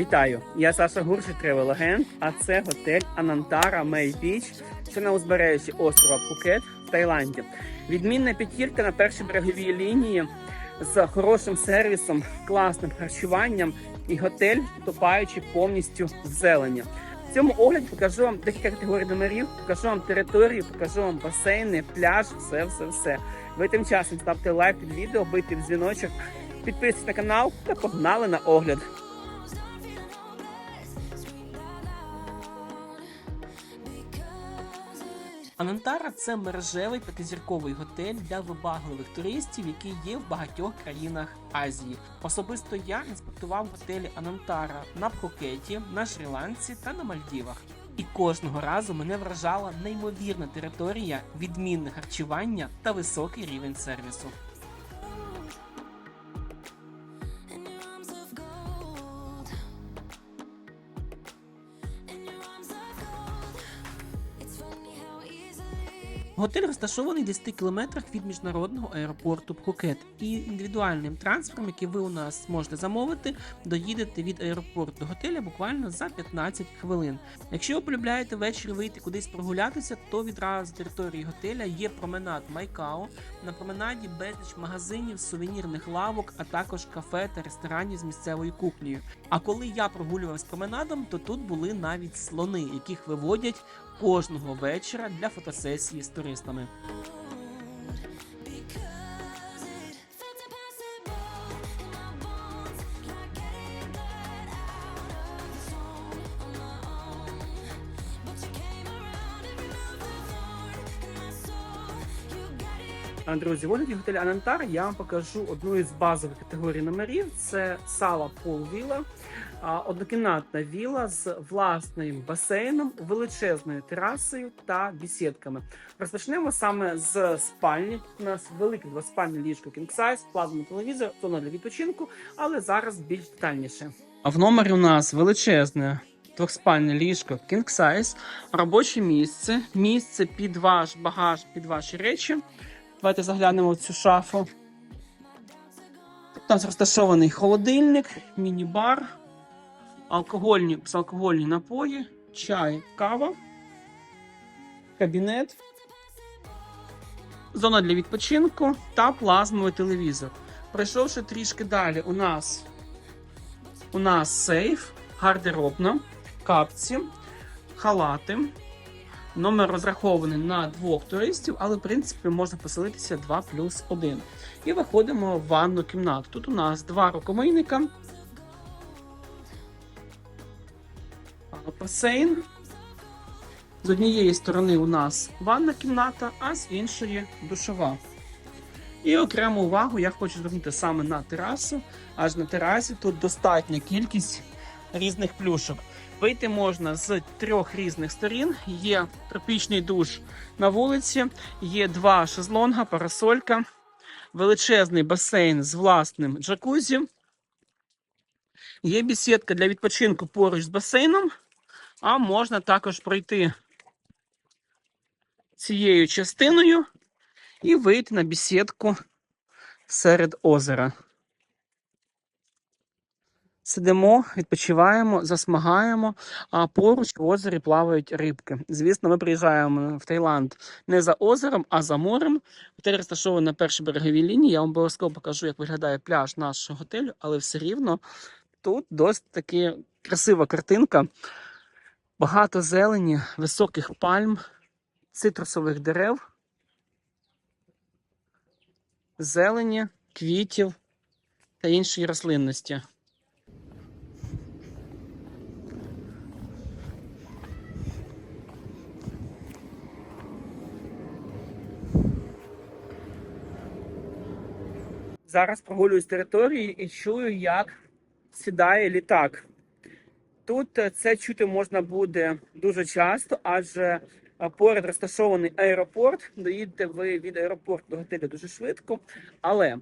Вітаю! Я Саша тревел агент, а це готель Анантара Мей Біч, що на узбережжі острова Пхукет в Таїланді. Відмінна п'ятірка на першій береговій лінії з хорошим сервісом, класним харчуванням і готель, втопаючи повністю в зелені. В цьому огляді покажу вам декілька категорій номерів, покажу вам територію, покажу вам басейни, пляж, все, все, все. Ви тим часом ставте лайк під відео, бийте в дзвіночок, підписуйтесь на канал та погнали на огляд. Анантара це мережевий п'ятизірковий готель для вибагливих туристів, який є в багатьох країнах Азії. Особисто я інспектував готелі Анантара на Пхукеті, на Шрі-Ланці та на Мальдівах. І кожного разу мене вражала неймовірна територія, відмінне харчування та високий рівень сервісу. Готель розташований в 10 кілометрах від міжнародного аеропорту Пхукет. І індивідуальним трансфером, який ви у нас можете замовити, доїдете від аеропорту до готеля буквально за 15 хвилин. Якщо ви полюбляєте ввечері вийти кудись прогулятися, то відразу з території готеля є променад Майкао. На променаді безліч магазинів, сувенірних лавок, а також кафе та ресторанів з місцевою кухнею. А коли я прогулювався променадом, то тут були навіть слони, яких виводять кожного вечора для фотосесії з туристами. Друзі, в огляді готелю Анантар я вам покажу одну із базових категорій номерів. Це сала Пол Віла, однокімнатна віла з власним басейном, величезною терасою та бесідками. Розпочнемо саме з спальні. У нас велике двоспальне ліжко King Size, телевізор, зона для відпочинку, але зараз більш детальніше. А в номері у нас величезне двохспальне ліжко King Size, робоче місце, місце під ваш багаж, під ваші речі. Давайте заглянемо в цю шафу. Нас розташований холодильник, міні-бар, алкогольні, безалкогольні напої, чай, кава, кабінет, зона для відпочинку та плазмовий телевізор. Пройшовши трішки далі, у нас, у нас сейф, гардеробна, капці, халати. Номер розрахований на двох туристів, але в принципі можна поселитися 2 плюс 1. І виходимо в ванну кімнату. Тут у нас два рукомийника. Басейн. З однієї сторони у нас ванна кімната, а з іншої душова. І окрему увагу я хочу звернути саме на терасу. Аж на терасі тут достатня кількість різних плюшок. Вийти можна з трьох різних сторін. Є тропічний душ на вулиці, є два шезлонга, парасолька, величезний басейн з власним джакузі. Є бесідка для відпочинку поруч з басейном, а можна також пройти цією частиною і вийти на бесідку серед озера. Сидимо, відпочиваємо, засмагаємо, а поруч в озері плавають рибки. Звісно, ми приїжджаємо в Таїланд не за озером, а за морем. Готель розташований на першій береговій лінії. Я вам обов'язково покажу, як виглядає пляж нашого готелю, але все рівно тут досить таки красива картинка. Багато зелені, високих пальм, цитрусових дерев, зелені, квітів та іншої рослинності. Зараз прогулююсь територією і чую, як сідає літак. Тут е, це чути можна буде дуже часто, адже е, поряд розташований аеропорт. Доїдете ви від аеропорту до готелю дуже швидко. Але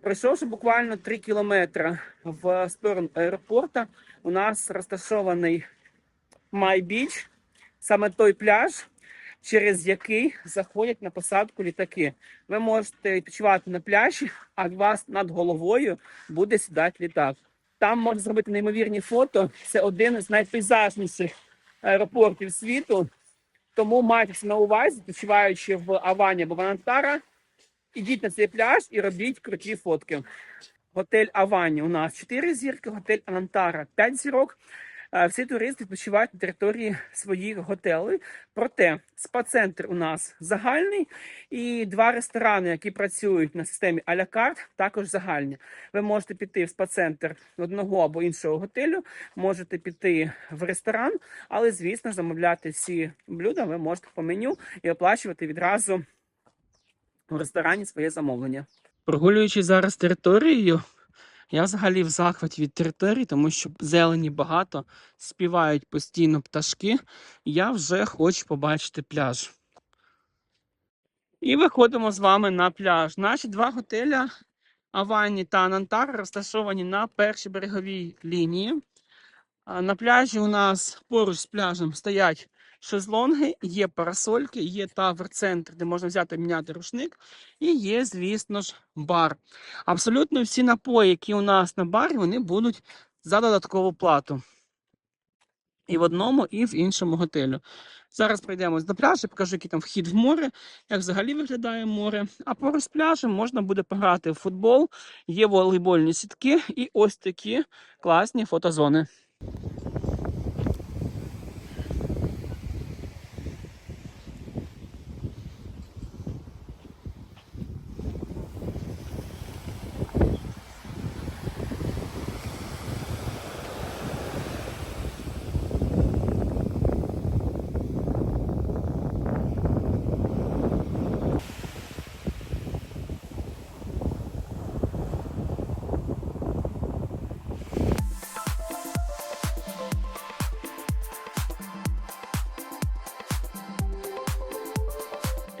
пройшовши буквально 3 кілометри в сторону аеропорта, у нас розташований Майбіч, саме той пляж, через який заходять на посадку літаки. Ви можете відпочивати на пляжі, а у вас над головою буде сідати літак. Там можна зробити неймовірні фото. Це один з найпейзажніших аеропортів світу. Тому майте це на увазі, відпочиваючи в Авані або в Анантара, ідіть на цей пляж і робіть круті фотки. Готель Авані у нас 4 зірки, готель Анантара 5 зірок. Всі туристи відпочивають на території своїх готелей. Проте спа-центр у нас загальний, і два ресторани, які працюють на системі а-ля карт, також загальні. Ви можете піти в спа-центр одного або іншого готелю, можете піти в ресторан, але звісно, замовляти всі блюда ви можете по меню і оплачувати відразу в ресторані своє замовлення. Прогулюючи зараз територією, я взагалі в захваті від території, тому що зелені багато, співають постійно пташки. Я вже хочу побачити пляж. І виходимо з вами на пляж. Наші два готеля Авані та Анантар розташовані на першій береговій лінії. На пляжі у нас поруч з пляжем стоять шезлонги, є парасольки, є тавер-центр, де можна взяти міняти рушник, і є, звісно ж, бар. Абсолютно всі напої, які у нас на барі, вони будуть за додаткову плату. І в одному, і в іншому готелю. Зараз пройдемось до пляжу, покажу, який там вхід в море, як взагалі виглядає море. А поруч з пляжем можна буде пограти в футбол, є волейбольні сітки і ось такі класні фотозони.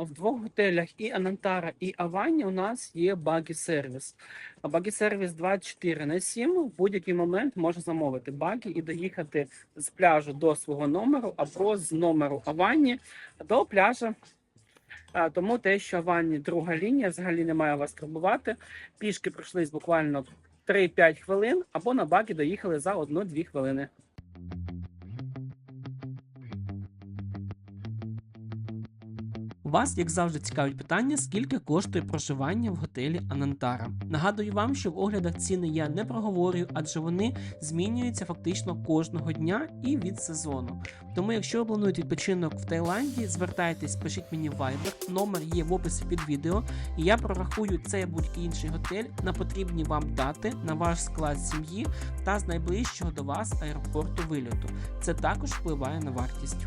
В двох готелях і Анантара, і Авані у нас є багі сервіс. Багі сервіс 24 на 7. В будь-який момент можна замовити багі і доїхати з пляжу до свого номеру або з номеру Авані до пляжа. Тому те, що Авані друга лінія, взагалі не має вас турбувати. Пішки пройшлись буквально 3-5 хвилин, або на багі доїхали за 1-2 хвилини. Вас, як завжди, цікавить питання, скільки коштує проживання в готелі Анантара. Нагадую вам, що в оглядах ціни я не проговорюю, адже вони змінюються фактично кожного дня і від сезону. Тому, якщо ви плануєте відпочинок в Таїланді, звертайтесь, пишіть мені в Viber, номер є в описі під відео, і я прорахую цей будь-який інший готель на потрібні вам дати, на ваш склад сім'ї та з найближчого до вас аеропорту вильоту. Це також впливає на вартість.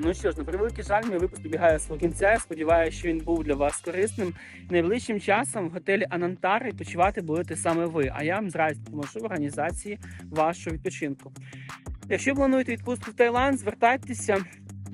Ну що ж, на превеликий жаль, мій випуск добігає свого кінця. Я сподіваюся, що він був для вас корисним. Найближчим часом в готелі Анантар відпочивати будете саме ви. А я вам з допоможу в організації вашого відпочинку. Якщо плануєте відпустку в Таїланд, звертайтеся.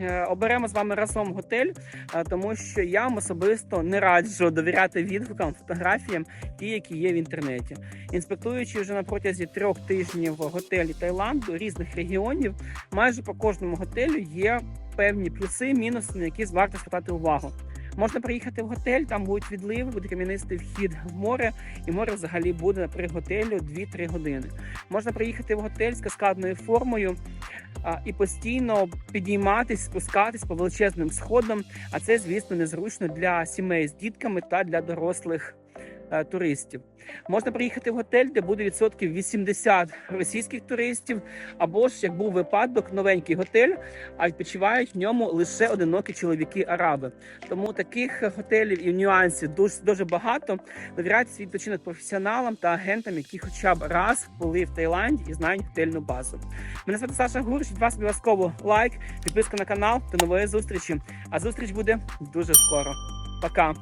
Е, Оберемо з вами разом готель, е, тому що я вам особисто не раджу довіряти відгукам, фотографіям, ті, які є в інтернеті. Інспектуючи вже на протязі трьох тижнів готелі Таїланду різних регіонів, майже по кожному готелю є певні плюси, мінуси, на які варто звертати увагу. Можна приїхати в готель, там будуть відливи, буде кам'янистий вхід в море, і море взагалі буде при готелю 2-3 години. Можна приїхати в готель з каскадною формою і постійно підійматись, спускатись по величезним сходам. А це, звісно, незручно для сімей з дітками та для дорослих туристів. Можна приїхати в готель, де буде відсотків 80 російських туристів, або ж як був випадок, новенький готель, а відпочивають в ньому лише одинокі чоловіки-араби. Тому таких готелів і нюансів дуже дуже багато. Довіряйте свій відпочинок професіоналам та агентам, які хоча б раз були в Таїланді і знають готельну базу. Мене звати Саша Гурич. Від вас обов'язково лайк, підписка на канал. До нової зустрічі. А зустріч буде дуже скоро. Пока.